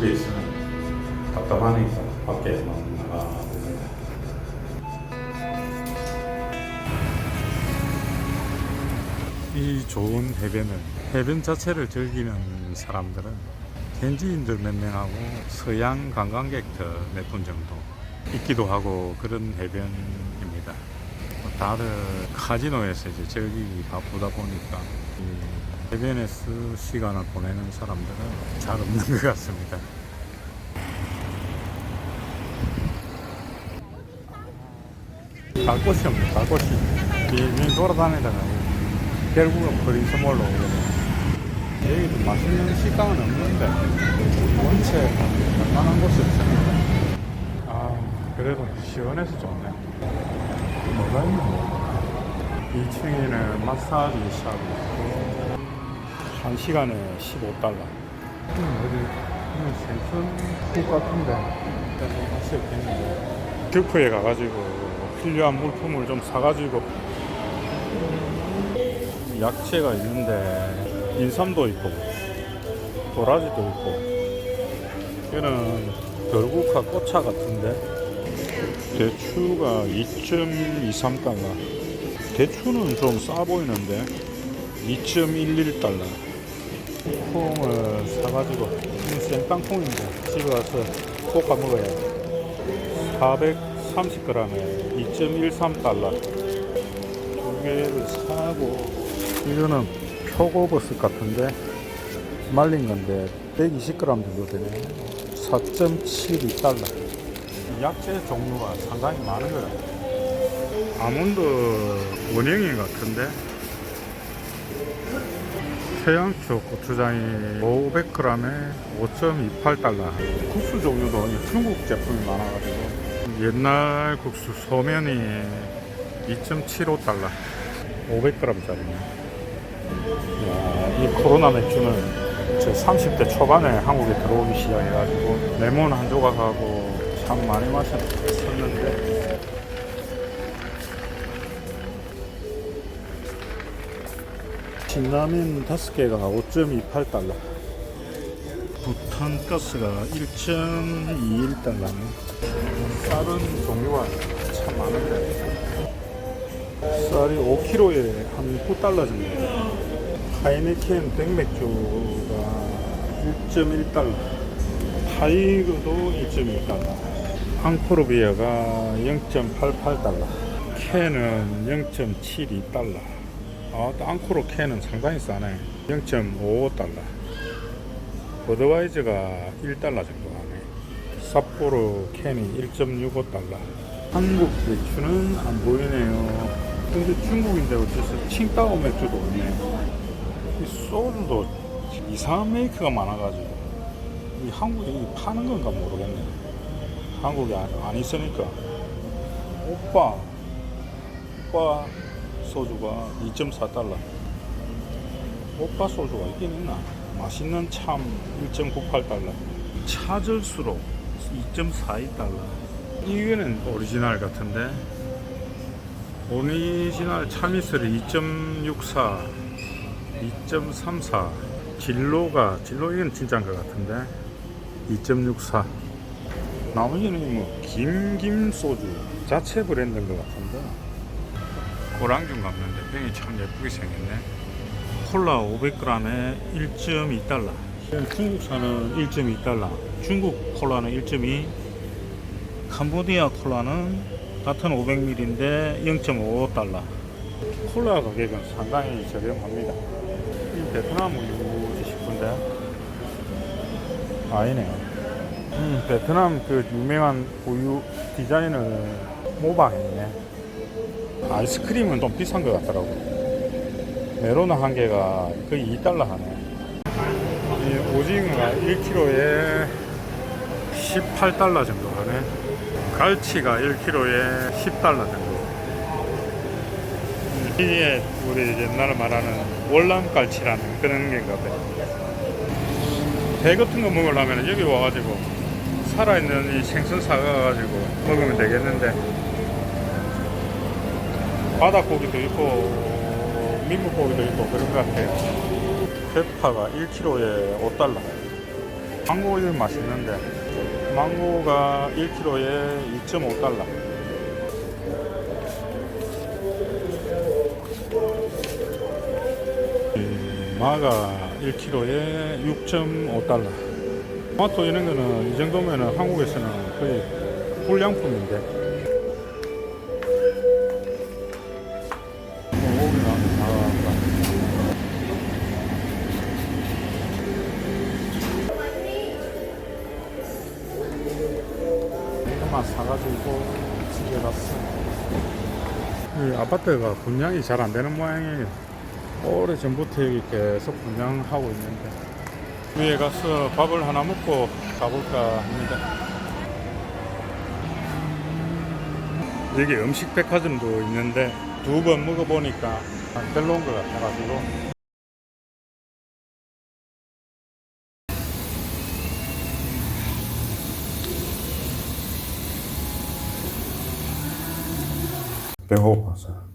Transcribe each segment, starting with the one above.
집에 있으면 답답하니까 밖에 나가봅니다. 이 좋은 해변을 해변 자체를 즐기는 사람들은 현지인들 몇 명하고 서양 관광객들 몇 분 정도 있기도 하고 그런 해변입니다. 다들 카지노에서 이제 즐기기 바쁘다 보니까 이 해변에서 시간을 보내는 사람들은 잘 없는 것 같습니다. 갈 곳이 없네, 갈 곳이. 빙빙 돌아다니다가 결국은 프린스몰로 돼. 여기도 맛있는 식당은 없는데 원체 웬만한 곳이 없습니다. 아, 그래도 시원해서 좋네. 뭐가 있노? 2층에는 마사지 샵이 있고, 한 시간에 15달러. 어디, 이건 생선 국 같은데, 일단 맛이 없겠는데. 듀프에 가가지고 필요한 물품을 좀 사가지고. 약채가 있는데 인삼도 있고 도라지도 있고. 얘는 별국화 꽃차 같은데 대추가 2.23달러. 대추는 좀 싸 보이는데 2.11달러. 콩을 사가지고 생땅콩인데 집에 와서 꼭 가먹어야 돼400 30g에 2.13달러. 두개를 사고. 이거는 표고버섯 같은데 말린 건데 120g 정도 되네. 4.72달러. 약재 종류가 상당히 많은 거라 아몬드 원형인 것 같은데. 태양초 고추장이 500g에 5.28달러. 국수 종류도 중국 제품이 많아가지고. 옛날 국수 소면이 2.75달러. 500g짜리네. 이 코로나 맥주는 저 30대 초반에 한국에 들어오기 시작해가지고 레몬 한 조각하고 참 많이 마셨었는데 신라면 5개가 5.28달러 부탄가스가 1.21달러네 쌀은 종류가 참 많은데 쌀이 5kg에 한 9달러 정도 하이네켄 백맥주가 1.1달러 타이거도 1.1달러 앙코르비아가 0.88달러 캔은 0.72달러. 아, 또 앙코르 캔은 상당히 싸네. 0.55달러. 버드와이저가 1달러 정도 삿포로 캔이 1.65달러. 한국 맥주는 안 보이네요. 근데 중국인데 어째서 칭따오 맥주도 없네. 이 소주도 이상한 메이크가 많아가지고 이 한국에 파는 건가 모르겠네. 한국에 안, 안 있으니까. 오빠 오빠 소주가 2.4달러. 오빠 소주가 있긴 있나? 맛있는 참 1.98달러. 차절수록 2.42달러. 이거는 오리지널 같은데 오리지널 참이슬이 2.64 2.34 진로가 진로 이건 진짜인 것 같은데 2.64 나머지는 뭐 김김 소주 자체 브랜드인 것 같은데 고랑균 감는데 병이 참 예쁘게 생겼네. 콜라 500g에 1.2달러. 중국산은 1.2달러 중국 콜라는 1.2 캄보디아 콜라는 같은 500ml인데 0.55달러. 콜라 가격은 상당히 저렴합니다. 이 베트남 우유지 싶은데 아니네요. 음, 베트남 그 유명한 우유 디자인을 모방했네. 아이스크림은 좀 비싼 것 같더라고 메로나 한 개가 거의 2달러 하네. 이 오징어가 1kg에 18달러 정도 하네. 갈치가 1kg에 10달러 정도. 이게 우리 옛날에 말하는 월남갈치라는 그런 게인가 봐요. 배 같은 거 먹으려면 여기 와가지고 살아있는 이 생선 사가가지고 먹으면 되겠는데. 바닷고기도 있고 민물고기도 있고 그런 것 같아요. 대파가 1kg에 5달러. 망고 이 맛있는데 망고가 1kg에 2.5달러. 마가 1kg에 6.5달러. 토마토 이런 거는 이 정도면은 한국에서는 거의 불량품인데. 아파트가 분양이 잘 안 되는 모양이에요. 오래 전부터 여기 계속 분양하고 있는데 위에 가서 밥을 하나 먹고 가볼까 합니다. 여기 음식 백화점도 있는데 두 번 먹어보니까 별로인 것 같아가지고 배고파서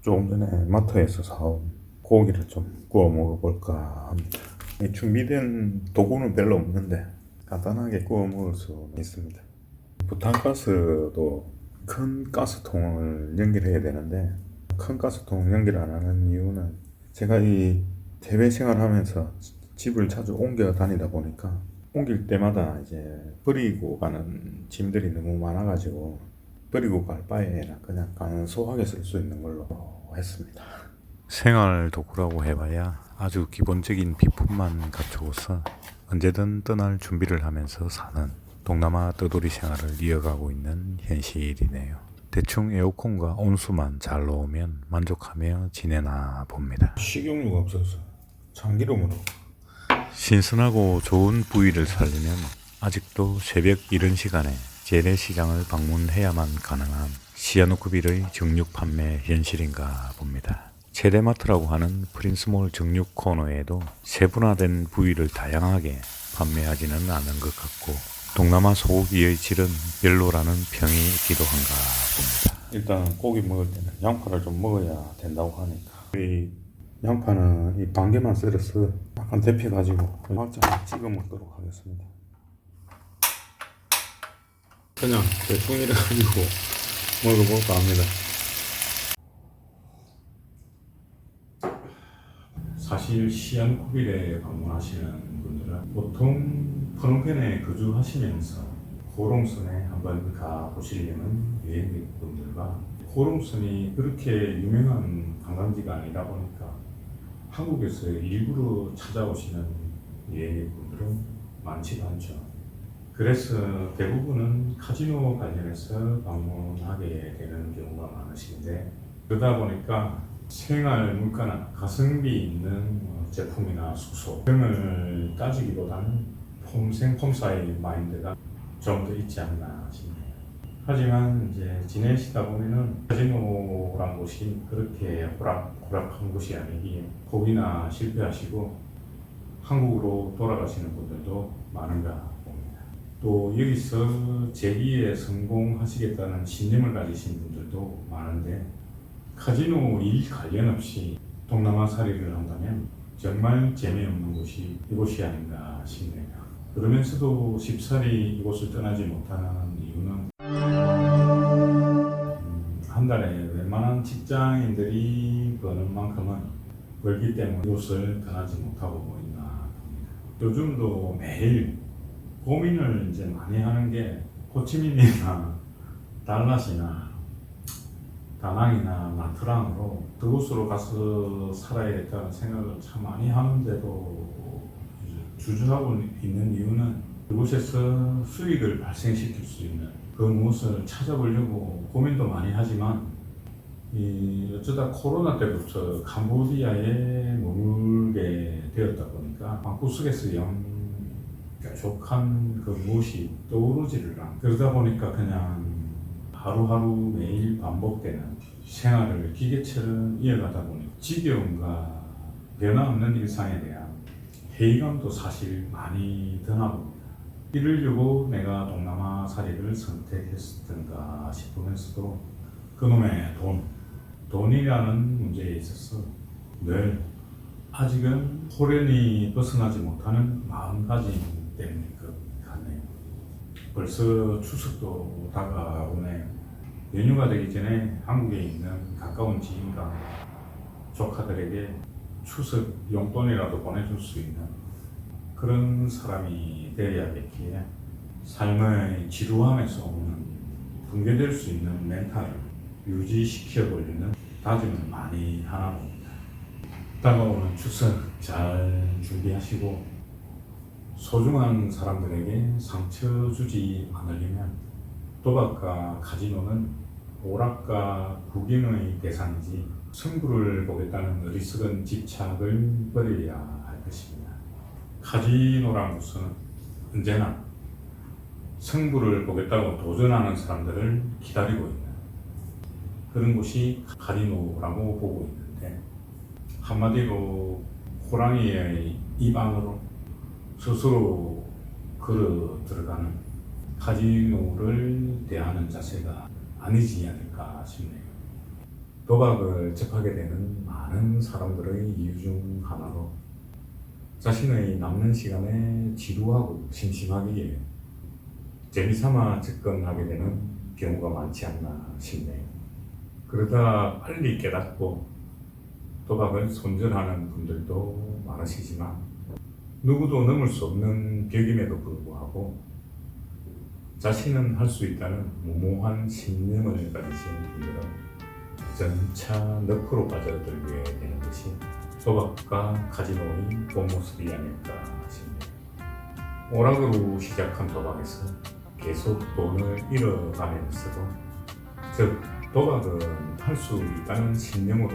조금 전에 마트에서 사온 고기를 좀 구워 먹어볼까 합니다. 이 준비된 도구는 별로 없는데 간단하게 구워 먹을 수 있습니다. 부탄가스도 큰 가스통을 연결해야 되는데 큰 가스통 연결 안 하는 이유는 제가 이 대외 생활하면서 집을 자주 옮겨 다니다 보니까 옮길 때마다 이제 버리고 가는 짐들이 너무 많아가지고 버리고 갈 바에는 그냥 간소하게 쓸 수 있는 걸로 했습니다. 생활 도구라고 해봐야 아주 기본적인 비품만 갖추고서 언제든 떠날 준비를 하면서 사는 동남아 떠돌이 생활을 이어가고 있는 현실이네요. 대충 에어컨과 온수만 잘 넣으면 만족하며 지내나 봅니다. 식용유가 없어서 참기름으로 신선하고 좋은 부위를 살리면 아직도 새벽 이른 시간에 재래시장을 방문해야만 가능한 시아누크빌의 정육 판매 현실인가 봅니다. 체대마트라고 하는 프린스몰 정육 코너에도 세분화된 부위를 다양하게 판매하지는 않은 것 같고 동남아 소고기의 질은 별로라는 평이 있기도 한가 봅니다. 일단 고기 먹을 때는 양파를 좀 먹어야 된다고 하니까 이 양파는 이 반개만 썰어서 약간 데펴가지고 막장 찍어 먹도록 하겠습니다. 그냥 대충 이래가지고 먹어볼까 합니다. 사실 시안쿠빌에 방문하시는 분들은 보통 프놈펜에 거주하시면서 호롱선에 한번 가보시려는 여행객분들과 호롱선이 그렇게 유명한 관광지가 아니다 보니까 한국에서 일부러 찾아오시는 여행객분들은 많지가 않죠. 그래서 대부분은 카지노 관련해서 방문하게 되는 경우가 많으신데 그러다 보니까 생활 물가나 가성비 있는 어, 제품이나 숙소 등을 따지기보다는 폼생 폼사의 마인드가 좀 더 있지 않나 싶네요. 하지만 이제 지내시다 보면은 카지노란 곳이 그렇게 호락, 호락한 곳이 아니기에 혹이나 실패하시고 한국으로 돌아가시는 분들도 많은가. 또 여기서 재기에 성공하시겠다는 신념을 가지신 분들도 많은데 카지노 일 관련 없이 동남아 살이를 한다면 정말 재미없는 곳이 이곳이 아닌가 싶네요. 그러면서도 쉽사리 이곳을 떠나지 못하는 이유는 음, 한 달에 웬만한 직장인들이 버는 만큼은 벌기 때문에 이곳을 떠나지 못하고 있나 봅니다. 요즘도 매일 고민을 이제 많이 하는 게 호치민이나 달랏이나 다낭이나 나트랑으로 그곳으로 가서 살아야겠다는 생각을 참 많이 하는데도 주저하고 있는 이유는 그곳에서 수익을 발생시킬 수 있는 그 무엇을 찾아보려고 고민도 많이 하지만 이 어쩌다 코로나 때부터 캄보디아에 머물게 되었다 보니까 방구석에서 영 뾰족한 그 무엇이 떠오르지를 않고 그러다 보니까 그냥 하루하루 매일 반복되는 생활을 기계처럼 이어가다 보니 지겨움과 변화없는 일상에 대한 회의감도 사실 많이 드나 봅니다. 이러려고 내가 동남아 살이를 선택했던가 싶으면서도 그놈의 돈, 돈이라는 문제에 있어서 늘 아직은 호련히 벗어나지 못하는 마음가짐 때문일 것 같네요. 벌써 추석도 다가오네요. 연휴가 되기 전에 한국에 있는 가까운 지인과 조카들에게 추석 용돈이라도 보내줄 수 있는 그런 사람이 되어야겠기에 삶의 지루함에서 오는 붕괴될 수 있는 멘탈을 유지시켜 돌리는 다짐을 많이 하나 봅니다. 다가오는 추석 잘 준비하시고 소중한 사람들에게 상처 주지 않으려면 도박과 카지노는 오락과 구경의 대상이지 승부를 보겠다는 어리석은 집착을 버려야 할 것입니다. 곳은 언제나 승부를 보겠다고 도전하는 사람들을 기다리고 있는 그런 곳이 카지노라고 보고 있는데 한마디로 호랑이의 입 안으로 스스로 걸어 들어가는 카지노를 대하는 자세가 아니지 않을까 싶네요. 도박을 접하게 되는 많은 사람들의 이유 중 하나로 자신의 남는 시간에 지루하고 심심하기에 재미삼아 접근하게 되는 경우가 많지 않나 싶네요. 그러다 빨리 깨닫고 도박을 손절하는 분들도 많으시지만 누구도 넘을 수 없는 벽임에도 불구하고 자신은 할 수 있다는 무모한 신념을 가지신 분들은 점차 늪으로 빠져들게 되는 것이 도박과 카지노의 본 모습이 아닐까 싶네요. 오락으로 시작한 도박에서 계속 돈을 잃어가면서도 즉 도박은 할 수 있다는 신념으로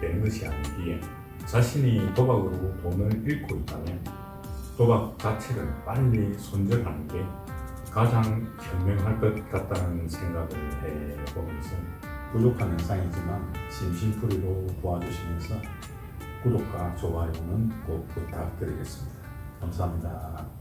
되는 것이 아니기에 자신이 도박으로 돈을 잃고 있다면 도박 자체를 빨리 손절하는 게 가장 현명할 것 같다는 생각을 해보면서 부족한 영상이지만 심심풀이로 도와주시면서 구독과 좋아요는 꼭 부탁드리겠습니다. 감사합니다.